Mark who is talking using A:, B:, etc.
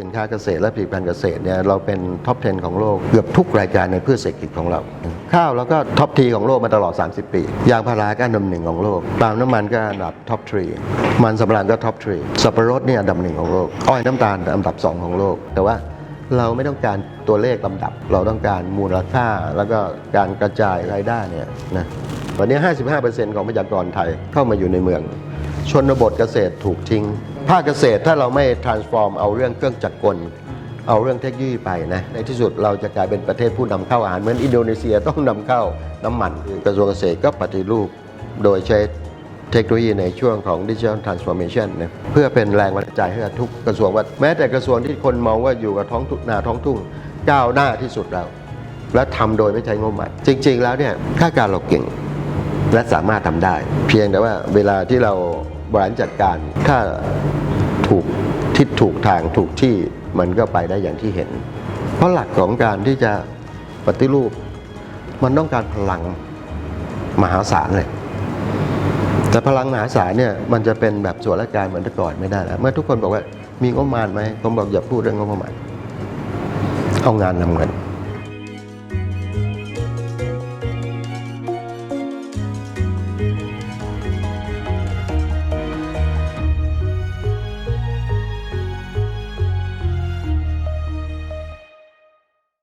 A: สินค้าเกษตรและผลิตภัณฑ์เกษตรเนี่ยเราเป็นท็อป 10 ของโลก เกือบทุกรายการในพืชเศรษฐกิจของเรา ข้าวแล้วก็ท็อปทีของโลกมาตลอด 30 ปี ยางพาราก็อันดับหนึ่งของโลกปาล์มน้ำมันก็อันดับท็อปทรีมันสำปะหลังก็ท็อปทรีสับปะรดเนี่ยอันดับหนึ่งของโลก อ้อยน้ำตาลอันดับสองของโลก แต่ว่าเราไม่ต้องการตัวเลขลำดับ เราต้องการมูลค่าแล้วก็การกระจายรายได้เนี่ยนะวันนี้ 55%ของประชากรไทยเข้ามาอยู่ในเมือง ชนบทเกษตรถูกทิ้ง ภาคเกษตรถ้าเราไม่ transform เอาเรื่องเครื่องจักรกล เอาเรื่องเทคโนโลยีไปนะ ในที่สุดเราจะกลายเป็นประเทศผู้นำเข้าอาหาร เหมือนอินโดนีเซียต้องนำเข้าน้ำมันกระทรวงเกษตรก็ปฏิรูปโดยใช้เทคโนโลยีในช่วงของ Digital Transformation นะเพื่อเป็นแรงบันดาลใจให้กับทุกกระทรวงว่าแม้แต่กระทรวงที่คนมองว่าอยู่กับท้องทุ่งนาท้องทุ่งก้าวหน้าที่สุดแล้ว และทำโดยไม่ใช้งบประมาณจริง ๆ แล้วเนี่ยข้าการเราเก่ง และสามารถทำได้ เพียงแต่ว่าเวลาที่เราบริหารจัดการถ้าถูกทิศถูกทางถูกที่มันก็ไปได้อย่างที่เห็น เพราะหลักของการที่จะปฏิรูป มันต้องการพลังมหาศาลเลย แต่พลังมหาศาลเนี่ยมันจะเป็นแบบส่วนราชการเหมือนแต่ก่อนไม่ได้แล้วเมื่อทุกคนบอกว่ามีงบประมาณไหมผมบอกอย่าพูดเรื่องงบประมาณ เอางานนำเงิน